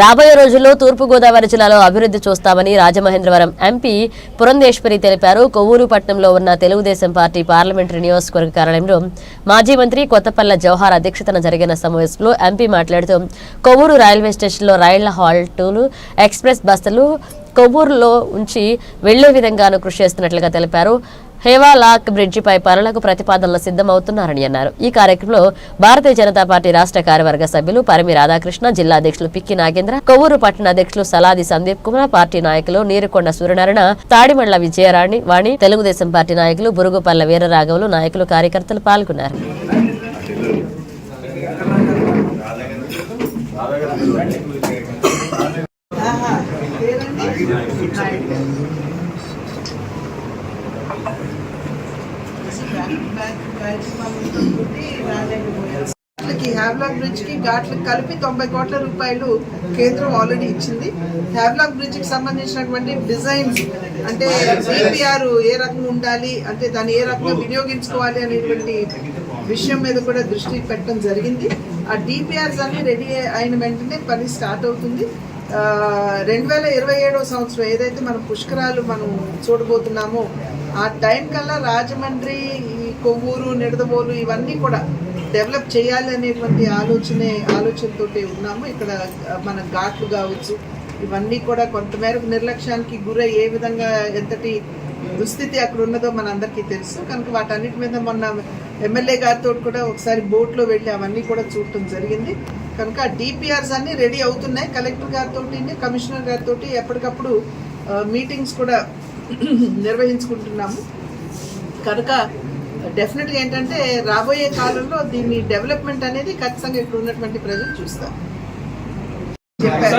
రాబోయే రోజుల్లో తూర్పుగోదావరి జిల్లాలో అభివృద్ధి చూస్తామని రాజమహేంద్రవరం ఎంపీ పురంధేశ్వరి తెలిపారు. కొవ్వూరు పట్టణంలో ఉన్న తెలుగుదేశం పార్టీ పార్లమెంటరీ నియోజకవర్గ కార్యాలయంలో మాజీ మంత్రి కొత్తపల్ల జవహర్ అధ్యక్షతన జరిగిన సమావేశంలో ఎంపీ మాట్లాడుతూ కొవ్వూరు రైల్వే స్టేషన్లో రైళ్ళ హాల్టులు ఎక్స్ప్రెస్ బస్సులు కొవ్వూరులో ఉంచి వెళ్ళే విధంగాను కృషి చేస్తున్నట్లుగా తెలిపారు. హేవాలాక్ బ్రిడ్జిపై పనులకు ప్రతిపాదనలు సిద్ధమవుతున్నారని అన్నారు. ఈ కార్యక్రమంలో భారతీయ జనతా పార్టీ రాష్ట్ర కార్యవర్గ సభ్యులు పరిమి రాధాకృష్ణ జిల్లా అధ్యక్షులు పిక్కి నాగేంద్ర కొవ్వూరు పట్టణ అధ్యక్షులు సలాది సందీప్ కుమార్ పార్టీ నాయకులు నీరుకొండ సూర్యనారాయణ తాడిమండ్ల విజయరాణి వాణి తెలుగుదేశం పార్టీ నాయకులు బురుగుపల్ల వీరరాఘవులు నాయకులు కార్యకర్తలు పాల్గొన్నారు. ఘాట్లకి హ్యావ్లాక్ బ్రిడ్జ్కి ఘాట్లకు కలిపి తొంభై కోట్ల రూపాయలు కేంద్రం ఆల్రెడీ ఇచ్చింది. హ్యావ్లాక్ బ్రిడ్జ్కి సంబంధించినటువంటి డిజైన్స్ అంటే సిపిఆర్ ఏ రకంగా ఉండాలి అంటే దాన్ని ఏ రకంగా వినియోగించుకోవాలి అనేటువంటి విషయం మీద కూడా దృష్టి పెట్టడం జరిగింది. ఆ డిపిఆర్స్ అన్ని రెడీ అయిన వెంటనే పని స్టార్ట్ అవుతుంది. రెండు వేల ఇరవై ఏడవ సంవత్సరం ఏదైతే మనం పుష్కరాలు మనం చూడబోతున్నామో ఆ టైం కల్లా రాజమండ్రి ఈ కొవ్వూరు నిడదవోలు ఇవన్నీ కూడా డెవలప్ చేయాలి అనేటువంటి ఆలోచనే ఆలోచనతోటి ఉన్నాము. ఇక్కడ మన ఘాట్లు కావచ్చు ఇవన్నీ కూడా కొంతమేరకు నిర్లక్ష్యానికి గురై ఏ విధంగా ఎంతటి దుస్థితి అక్కడ ఉన్నదో మన అందరికీ తెలుసు. కనుక వాటన్నిటి మీద మొన్న ఎమ్మెల్యే గారితో కూడా ఒకసారి బోట్లో వెళ్ళి అవన్నీ కూడా చూడటం జరిగింది. కనుక డిపిఆర్స్ అన్నీ రెడీ అవుతున్నాయి. కలెక్టర్ గారితో కమిషనర్ గారితో ఎప్పటికప్పుడు మీటింగ్స్ కూడా నిర్వహించుకుంటున్నాము. కనుక డెఫినెట్గా ఏంటంటే రాబోయే కాలంలో దీన్ని డెవలప్మెంట్ అనేది ఖచ్చితంగా ఇక్కడ ఉన్నటువంటి ప్రజలు చూస్తారు. చెప్పారు.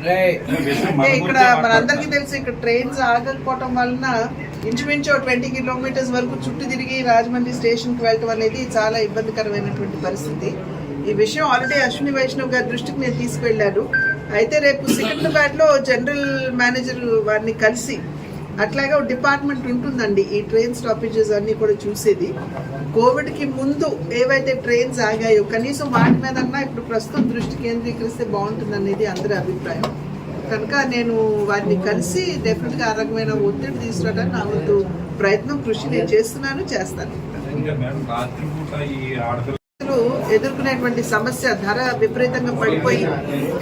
అంటే ఇక్కడ మనందరికీ తెలుసు ఇక్కడ ట్రైన్స్ ఆగకపోవటం వలన ఇంచుమించు ట్వంటీ కిలోమీటర్స్ వరకు చుట్టూ తిరిగి రాజమండ్రి స్టేషన్కి వెళ్ళటం అనేది చాలా ఇబ్బందికరమైనటువంటి పరిస్థితి. ఈ విషయం ఆల్రెడీ అశ్విని వైష్ణవ్ గారి దృష్టికి నేను తీసుకువెళ్ళాను అయితే రేపు సికింద్రాబాద్లో జనరల్ మేనేజర్ వారిని కలిసి అట్లాగే ఒక డిపార్ట్మెంట్ ఉంటుందండి ఈ ట్రైన్ స్టాపేజెస్ అన్ని కూడా చూసేది. కోవిడ్కి ముందు ఏవైతే ట్రైన్స్ ఆగాయో కనీసం వాటి మీద ఇప్పుడు ప్రస్తుతం దృష్టి కేంద్రీకరిస్తే బాగుంటుంది అనేది అందరి అభిప్రాయం. కనుక నేను వారిని కలిసి డెఫినెట్గా ఆ రకమైన ఒత్తిడి తీసుకురావడానికి నా వంతు ప్రయత్నం కృషి నేను చేస్తున్నాను చేస్తాను. ఎదుర్కొనేటువంటి సమస్య ధర విపరీతంగా పడిపోయి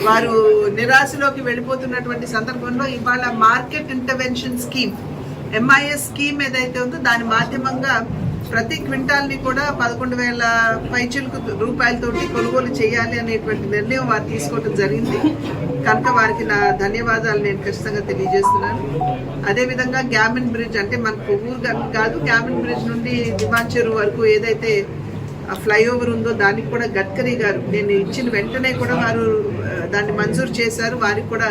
వారు నిరాశలోకి వెళ్ళిపోతున్నటువంటి సందర్భంలో ఇవాళ market intervention scheme MIS scheme ఏదైతే ఉందో దాని మాధ్యమంగా ప్రతి క్వింటాల్ని కూడా పదకొండు వేల పైచులకు రూపాయలతోటి కొనుగోలు చేయాలి అనేటువంటి నిర్ణయం వారు తీసుకోవడం జరిగింది. కనుక వారికి నా ధన్యవాదాలు నేను ఖచ్చితంగా తెలియజేస్తున్నాను. అదేవిధంగా గ్యామిన్ బ్రిడ్జ్ అంటే మనకు ఊరు కాదు గ్యామిన్ బ్రిడ్జ్ నుండి దివాంచెరు వరకు ఏదైతే ఆ ఫ్లైఓవర్ ఉందో దానికి కూడా గడ్కరీ గారు నేను ఇచ్చిన వెంటనే కూడా వారు దాన్ని మంజూరు చేశారు. వారికి కూడా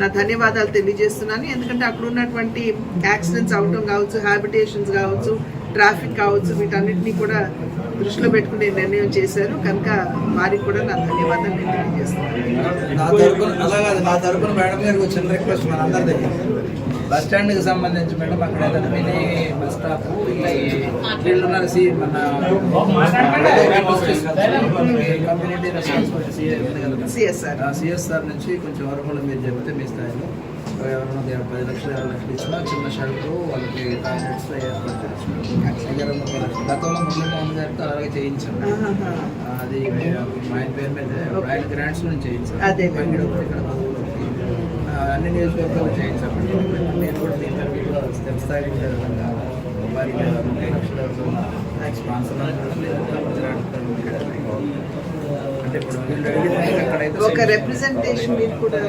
నా ధన్యవాదాలు తెలియజేస్తున్నాను. ఎందుకంటే అక్కడ ఉన్నటువంటి యాక్సిడెంట్స్ అవటం కావచ్చు హ్యాబిటేషన్స్ కావచ్చు ట్రాఫిక్ కావచ్చు వీటన్నింటినీ కూడా దృష్టిలో పెట్టుకునే నిర్ణయం చేశారు. కనుక వారికి కూడా నా ధన్యవాదాలు నేను తెలియజేస్తున్నాను. నా నా మేడం బస్ స్టాండ్కి సంబంధించి మేడం అక్కడ మినీ బస్ స్టాప్ ఇలా సి మన కమ్యూనిటీ సిఎస్ఆర్. సిఎస్ఆర్ నుంచి కొంచెం వరకు మీరు చెప్తే మీ స్థాయిలో ఎవరైనా పది లక్షలు ఇరవై లక్షలు ఇచ్చినా చిన్న షెల్టర్ వాళ్ళకి టాయిలెట్స్ ఇరవై ముప్పై లక్షలు. గతంలో మురళీమోహన్ గారితో అలాగే చేయించాము అది మా ఆయన పేరు మీద ఆయన గ్రాంట్స్ నుంచి చేయించారు. అదే. ఇక్కడ అన్ని నియోజకవర్గాలు చేయించారు. నేను కూడా మీ ఉండే విధంగా వారికి ముప్పై లక్షల స్పాన్సర్ అంటే ఇప్పుడు వీళ్ళు ఒక రిప్రజెంటేషన్ మీరు కూడా